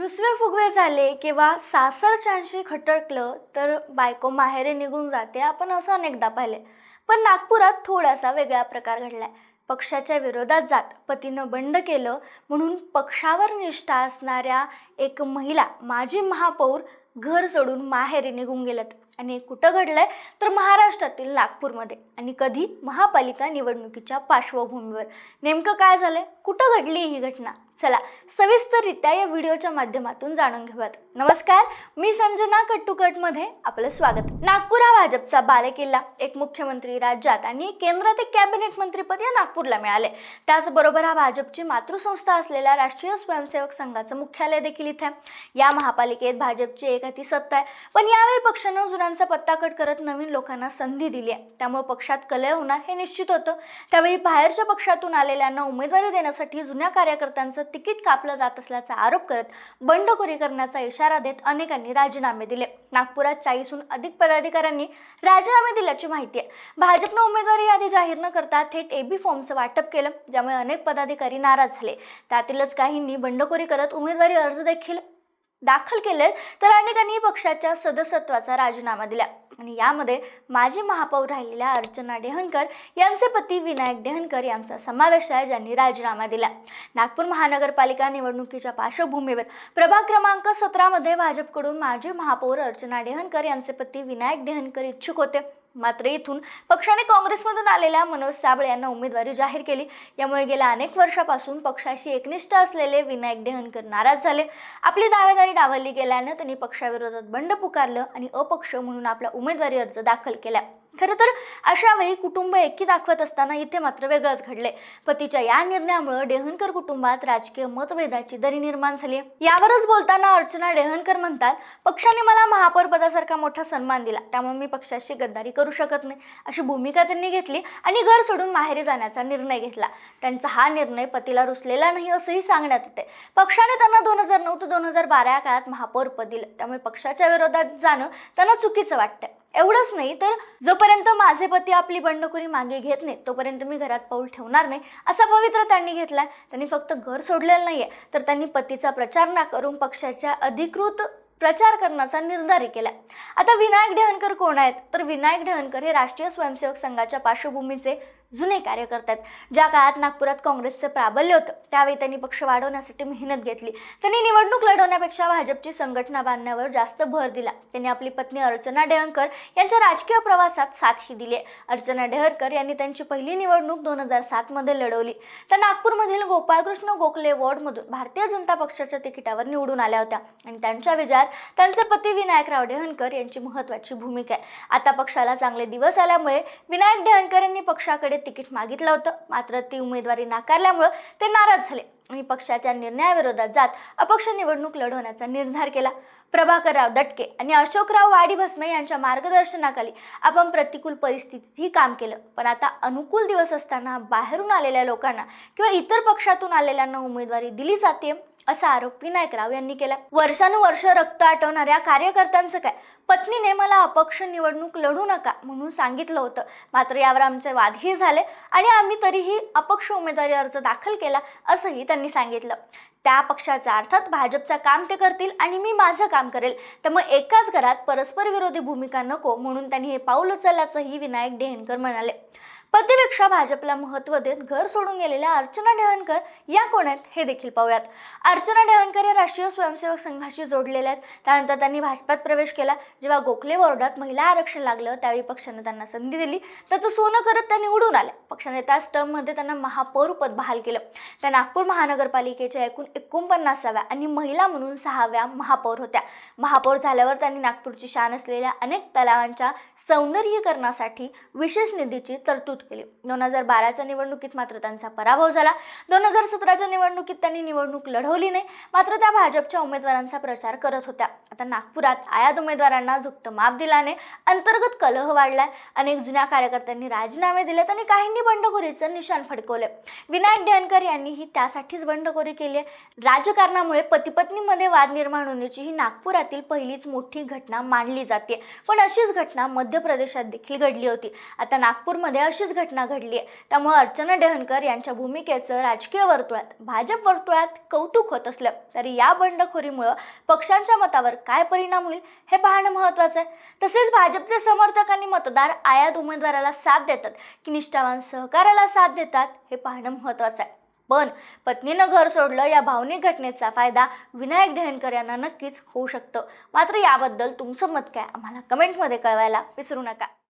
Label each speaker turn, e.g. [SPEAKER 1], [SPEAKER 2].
[SPEAKER 1] रुसवे फुगवे झाले किंवा सासर चांशी खटकलं तर बायको माहेरे निघून जाते. आपण असं अनेकदा पाहिले पण नागपुरात थोडासा वेगळा प्रकार घडलाय. पक्षाच्या विरोधात जात पतीनं बंड केलं म्हणून पक्षावर निष्ठा असणाऱ्या एक महिला माजी महापौर घर सोडून माहेरी निघून गेल्यात. आणि कुठं घडलंय तर महाराष्ट्रातील नागपूरमध्ये. आणि कधी? महापालिका निवडणुकीच्या पार्श्वभूमीवर. नेमकं काय झालंय? कुठं घडली ही घटना? चला सविस्तररित्या या व्हिडिओच्या माध्यमातून जाणून घेऊयात. नमस्कार मी संजना कट्टुकटमध्ये आपलं स्वागत. नागपूर हा भाजपचा बालेकिल्ला एक मुख्यमंत्री राज्यात आणि केंद्रात एक कॅबिनेट मंत्रीपद या नागपूरला मिळाले. त्याचबरोबर हा भाजपची मातृसंस्था असलेल्या राष्ट्रीय स्वयंसेवक संघाचं मुख्यालय देखील इथे आहे. या महापालिकेत भाजपची एक हाती सत्ता आहे. पण यावेळी पक्षानं जुनांचा पत्ता कट करत नवीन लोकांना संधी दिली आहे. त्यामुळे पक्षात कलय होणार हे निश्चित होतं. त्यावेळी बाहेरच्या पक्षातून आलेल्यांना उमेदवारी देण्यासाठी जुन्या कार्यकर्त्यांचं तिकीट कापलं जात असल्याचा आरोप करत बंडखोरी करण्याचा इशारा देत अनेकांनी राजीनामे दिले. नागपुरात चाळीसहून अधिक पदाधिकाऱ्यांनी राजीनामे दिल्याची माहिती आहे. भाजपनं उमेदवारी यादी जाहीर न करता थेट एबी फॉर्मचं वाटप केलं ज्यामुळे अनेक पदाधिकारी नाराज झाले. त्यातीलच काहींनी बंडखोरी करत उमेदवारी अर्ज देखील दाखल केले तर अनेकांनी पक्षाच्या सदस्यत्वाचा राजीनामा दिला. आणि यामध्ये माजी महापौर राहिलेल्या अर्चना डेहनकर यांचे पती विनायक डेहनकर यांचा समावेश आहे ज्यांनी राजीनामा दिला. नागपूर महानगरपालिका निवडणुकीच्या पार्श्वभूमीवर प्रभाग क्रमांक सतरामध्ये भाजपकडून माजी महापौर अर्चना डेहनकर यांचे पती विनायक डेहनकर इच्छुक होते. मात्र इथून पक्षाने काँग्रेसमधून आलेल्या मनोज साबळे यांना उमेदवारी जाहीर केली. यामुळे गेल्या अनेक वर्षापासून पक्षाशी एकनिष्ठ असलेले विनायक डेहनकर नाराज झाले. आपली दावेदारी डावलली गेल्यानं त्यांनी पक्षाविरोधात बंड पुकारलं आणि अपक्ष म्हणून आपला उमेदवारी अर्ज दाखल केला. खरं तर अशा वेळी कुटुंब एकी दाखवत असताना इथे मात्र वेगळंच घडले पतीच्या या निर्णयामुळे डेहनकर कुटुंबात राजकीय मतभेदाची दरी निर्माण झाली यावरच बोलताना अर्चना डेहनकर म्हणतात पक्षाने मला महापौर पदासारखा मोठा सन्मान दिला. त्यामुळे मी पक्षाशी गद्दारी करू शकत नाही. अशी भूमिका त्यांनी घेतली आणि घर सोडून माहेरी जाण्याचा निर्णय घेतला. त्यांचा हा निर्णय पतीला रुचलेला नाही असंही सांगण्यात येते पक्षाने त्यांना दोन हजार नऊ ते दोन हजार बारा या काळात महापौर पद दिलं. त्यामुळे पक्षाच्या विरोधात जाणं त्यांना चुकीचं वाटतं एवढंच नाही तर जोपर्यंत माझे पती आपली बंडखोरी मागे घेत नाहीत तोपर्यंत मी घरात पाऊल ठेवणार नाही असा पवित्र त्यांनी घेतलाय. त्यांनी फक्त घर सोडलेलं नाही आहे तर त्यांनी पतीचा प्रचार ना करून पक्षाच्या अधिकृत प्रचार करण्याचा निर्धार केला आता विनायक डेहनकर कोण आहेत? तर विनायक डेहनकर हे राष्ट्रीय स्वयंसेवक संघाच्या पार्श्वभूमीचे जुने कार्यकर्ते आहेत ज्या काळात नागपुरात काँग्रेसचं प्राबल्य होतं त्यावेळी त्यांनी पक्ष वाढवण्यासाठी मेहनत घेतली. त्यांनी निवडणूक लढवण्यापेक्षा भाजपची संघटना बांधण्यावर जास्त भर दिला. त्यांनी आपली पत्नी अर्चना डेहनकर यांच्या राजकीय प्रवासात साथही दिली. आहे अर्चना डेहरकर यांनी त्यांची पहिली निवडणूक दोन हजार सातमध्ये लढवली. त्या नागपूरमधील गोपाळकृष्ण गोखले वॉर्डमधून भारतीय जनता पक्षाच्या तिकिटावर निवडून आल्या होत्या. आणि त्यांच्या विजयात त्यांचे पती विनायकराव डेहनकर यांची महत्त्वाची भूमिका आहे. आता पक्षाला चांगले दिवस आल्यामुळे विनायक डेहनकर यांनी पक्षाकडे तिकीट मागितलं होतं. मात्र ती उमेदवारी नाकारल्यामुळं ते नाराज झाले. आणि पक्षाच्या निर्णयाविरोधात जात अपक्ष निवडणूक लढवण्याचा निर्धार केला. प्रभाकरराव दटके आणि अशोकराव वाडी भस्मे यांच्या मार्गदर्शनाखाली आपण प्रतिकूल परिस्थितीतही काम केलं. पण आता अनुकूल दिवस असताना बाहेरून आलेल्या लोकांना किंवा इतर पक्षातून आलेल्यांना उमेदवारी दिली जाते असा आरोप विनायकराव यांनी केला. वर्षानुवर्ष रक्त आटवणाऱ्या कार्यकर्त्यांचं काय? पत्नीने मला अपक्ष निवडणूक लढू नका म्हणून सांगितलं होतं. मात्र यावर आमचे वादही झाले आणि आम्ही तरीही अपक्ष उमेदवारी अर्ज दाखल केला असंही त्यांनी सांगितलं. त्या पक्षाचा अर्थात भाजपचं काम ते करतील आणि मी माझं काम करेल. त्यामुळे एकाच घरात परस्पर विरोधी भूमिका नको म्हणून त्यांनी हे पाऊल उचलल्याचंही विनायक डेहनकर म्हणाले. पतीपेक्षा भाजपला महत्त्व देत घर सोडून गेलेल्या अर्चना डेहनकर या कोण आहेत हे देखील पाहूयात. अर्चना डेहनकर या राष्ट्रीय स्वयंसेवक संघाशी जोडलेल्या आहेत. त्यानंतर त्यांनी भाजपात प्रवेश केला. जेव्हा गोखले वॉर्डात महिला आरक्षण लागलं त्यावेळी पक्षाने त्यांना संधी दिली. त्याचं सोनं करत त्या निवडून आले पक्षाने त्या टर्ममध्ये त्यांना महापौर पद बहाल केलं. त्या नागपूर महानगरपालिकेच्या एकूण एकोणपन्नासाव्या आणि महिला म्हणून सहाव्या महापौर होत्या. महापौर झाल्यावर त्यांनी नागपूरची शान असलेल्या अनेक तलावांच्या सौंदर्यीकरणासाठी विशेष निधीची तरतूद केली. दोन हजार बाराच्या निवडणुकीत मात्र त्यांचा पराभव झाला. दोन हजार सतराच्या निवडणुकीत त्यांनी निवडणूक लढवली नाही. मात्र त्या भाजपच्या उमेदवारांचा प्रचार करत होत्या. आता नागपुरात आयात उमेदवारांना झुकत माप दिल्याने अंतर्गत कलह वाढलाय. अनेक जुन्या कार्यकर्त्यांनी राजीनामे दिलेत आणि काहींनी बंडखोरीचं निशाण फडकवले विनायक डेहनकर यांनीही त्यासाठीच बंडखोरी केली आहे. राजकारणामुळे पतीपत्नीमध्ये वाद निर्माण होण्याची ही नागपुरातील पहिलीच मोठी घटना मानली जाते. पण अशीच घटना मध्य प्रदेशात देखील घडली होती. आता नागपूरमध्ये अशीच अशीच घटना घडली आहे. त्यामुळे अर्चना डेहनकर यांच्या भूमिकेचं राजकीय वर्तुळात भाजप वर्तुळात कौतुक होत असलं. तरी या बंडखोरीमुळं पक्षांच्या मतावर काय परिणाम होईल हे पाहणं महत्त्वाचं आहे. तसेच भाजपचे समर्थक आणि मतदार आयात उमेदवाराला साथ देतात की निष्ठावान सहकार्याला साथ देतात हे पाहणं महत्त्वाचं आहे. पण पत्नीनं घर सोडलं या भावनिक घटनेचा फायदा विनायक डेहनकर यांना नक्कीच होऊ शकतो. मात्र याबद्दल तुमचं मत काय? आम्हाला कमेंटमध्ये कळवायला विसरू नका.